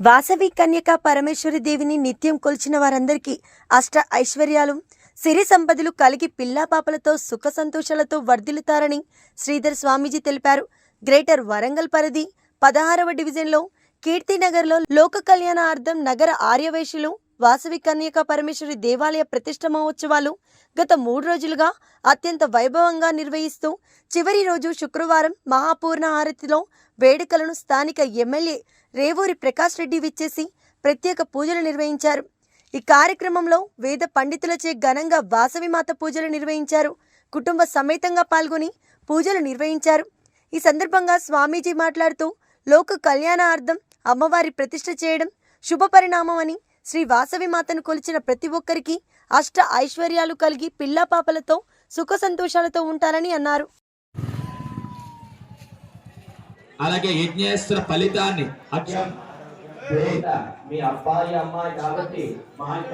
వాసవి కన్యక పరమేశ్వరి దేవిని నిత్యం కొలిచిన వారందరికీ అష్ట ఐశ్వర్యాలు. సిరి సంపదలు కలిగి పిల్లాపాపలతో సుఖ సంతోషాలతో వర్ధిల్లుతారని శ్రీధర్ స్వామీజీ తెలిపారు. గ్రేటర్ వరంగల్ పరిధి పదహారవ డివిజన్లో కీర్తినగర్లో లోక కళ్యాణార్థం నగర ఆర్యవైశ్యులు వాసవి కన్యక పరమేశ్వరి దేవాలయ ప్రతిష్ట మహోత్సవాలు గత మూడు రోజులుగా అత్యంత వైభవంగా నిర్వహిస్తూ చివరి రోజు శుక్రవారం మహాపూర్ణ హారతిలో వేడుకలను స్థానిక ఎమ్మెల్యే రేవూరి ప్రకాష్ రెడ్డి విచ్చేసి ప్రత్యేక పూజలు నిర్వహించారు. ఈ కార్యక్రమంలో వేద పండితులచే ఘనంగా వాసవి మాత పూజలు నిర్వహించారు. కుటుంబ సమేతంగా పాల్గొని పూజలు నిర్వహించారు. ఈ సందర్భంగా స్వామీజీ మాట్లాడుతూ లోక కళ్యాణార్థం అమ్మవారి ప్రతిష్ఠ చేయడం శుభపరిణామం అని శ్రీ వాసవి మాతను కొలిచిన ప్రతి ఒక్కరికి అష్ట ఐశ్వర్యాలు కలిగి పిల్లా పాపలతో సుఖ సంతోషాలతో ఉంటారని అన్నారు. అలాగే యజ్ఞేశ్వర ఫలితాన్ని మీ అబ్బాయి అమ్మాయి కాబట్టి వారి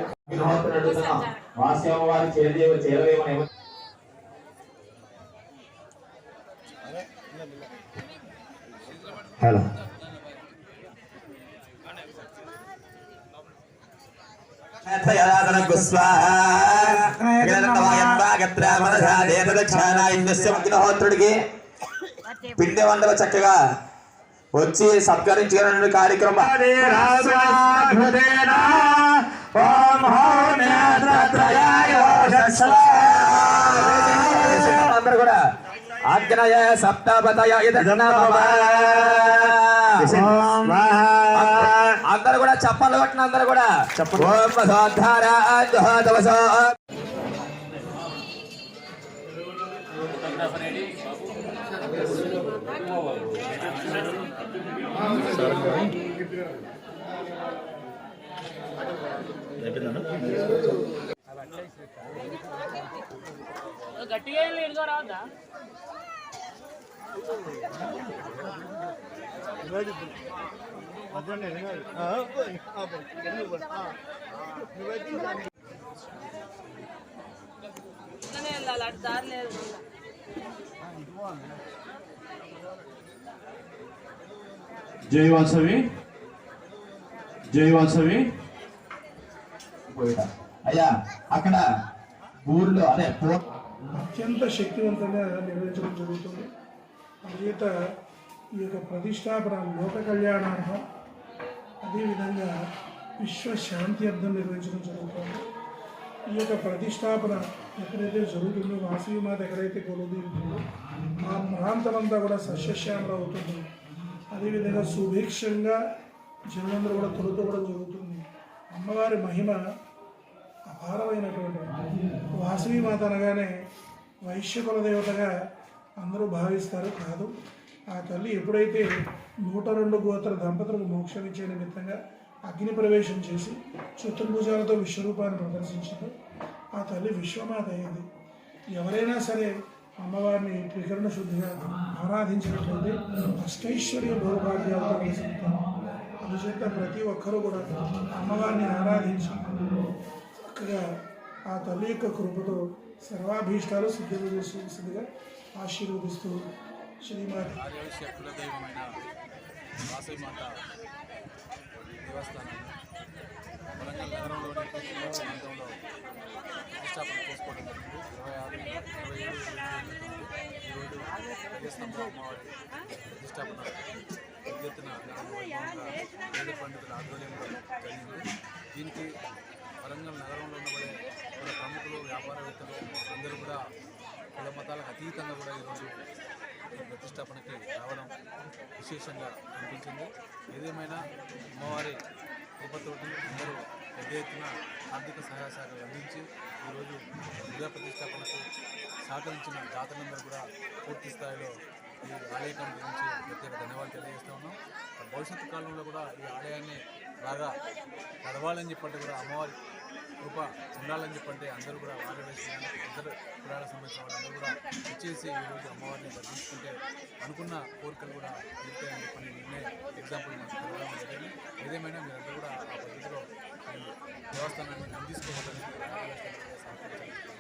హలో. అగ్నిహోత్రుడికి పిండి వంటలు చక్కగా వచ్చి సత్కరించుకున్న కార్యక్రమం. అందరూ కూడా అగ్నయ సప్తపతయ అందరూ కూడా చెప్పలు కొట్టిన అందరూ కూడా గట్టిగా రావద్దా? ఇట్లనే వెళ్ళాలి అటు దారి లేదు జై వాసవి జై వాసవి. అయ్యా అక్కడ ఊర్లో అదే అత్యంత శక్తివంతంగా నిర్వహించడం జరుగుతుంది అందుచేత ఈ యొక్క ప్రతిష్టాపన లోక కళ్యాణార్థం అదేవిధంగా విశ్వశాంతి అర్థం నిర్వహించడం జరుగుతుంది. ఈ యొక్క ప్రతిష్టాపన ఎక్కడైతే జరుగుతుందో వాసవి మాత ఎక్కడైతే కొలుదీరుతుందో ఆ ప్రాంతం అంతా కూడా సస్యశ్యామల అవుతుంది. అదేవిధంగా సుభిక్షంగా జనులందరూ కూడా తొలుతోవడం జరుగుతుంది. అమ్మవారి మహిమ అపారమైనటువంటి వాసవి మాత అనగానే వైశ్య కుల దేవతగా అందరూ భావిస్తారు. కాదు ఆ తల్లి ఎప్పుడైతే నూట రెండు గోత్ర దంపతులకు మోక్షం ఇచ్చే నిమిత్తంగా అగ్ని ప్రవేశం చేసి చతుర్భుజాలతో విశ్వరూపాన్ని ప్రదర్శించిందో ఆ తల్లి విశ్వమాత అయింది. ఎవరైనా సరే అమ్మవారిని త్రికరణ శుద్ధిగా ఆరాధించినట్లయితే అష్టైశ్వర్య భోగభాగ్యాలతో కలిసిపోతారు అందుచేత ప్రతి ఒక్కరూ కూడా అమ్మవారిని ఆరాధించి చక్కగా ఆ తల్లి యొక్క కృపతో సర్వాభీష్టాలు సిద్ధించవలసిందిగా ఆశీర్వదిస్తూ శ్రీమాత ఆర్యవైశ్య కులదైవమైన వాసవిమాత దేవస్థానం వరంగల్ నగరంలోని ప్రాంతంలో ప్రతిష్టాపన చేసుకోవడం జరిగింది. ఇరవై ఆరు ఇరవై ఏడు ఈరోజు విజయస్తంభ అమ్మవారి ప్రతిష్టాపన ఎత్తున వేద పండితుల ఆధ్వర్యంలో జరిగింది. దీనికి వరంగల్ నగరంలో ఉన్నబడే ప్రముఖులు వ్యాపారవేత్తలు అందరూ కూడా కుల మతాలకు అతీతంగా కూడా ఈరోజు ప్రతిష్టాపనకి రావడం విశేషంగా అనిపించింది. ఏదేమైనా అమ్మవారి కృపతోటి అందరూ పెద్ద ఎత్తున ఆర్థిక సహాయ సహకారాలు అందించి ఈరోజు విగ్రహ ప్రతిష్టాపనకు సహకరించిన దాతలందరూ కూడా పూర్తి స్థాయిలో ఈ ఆలయ కమిటీ నుంచి ప్రత్యేక ధన్యవాదాలు తెలియజేస్తా ఉన్నాం. భవిష్యత్తు కాలంలో కూడా ఈ ఆలయాన్ని బాగా నడవాలని చెప్పంటే కూడా అమ్మవారి కృప ఉండాలని చెప్పంటే అందరూ కూడా వారి వేసిన ఇద్దరు కులాల సంబంధించిన వాళ్ళందరూ కూడా వచ్చేసి ఈరోజు అమ్మవారిని దర్శించుకుంటే అనుకున్న కోరికలు కూడా తీరుతాయని చెప్పని నిన్నే ఎగ్జాంపుల్ మనకు తెలవడం జరిగింది. ఏదేమైనా మీరందరూ కూడా ఆ పద్ధతిలో దేవస్థానాన్ని తీసుకోవాలని సహకరించాలి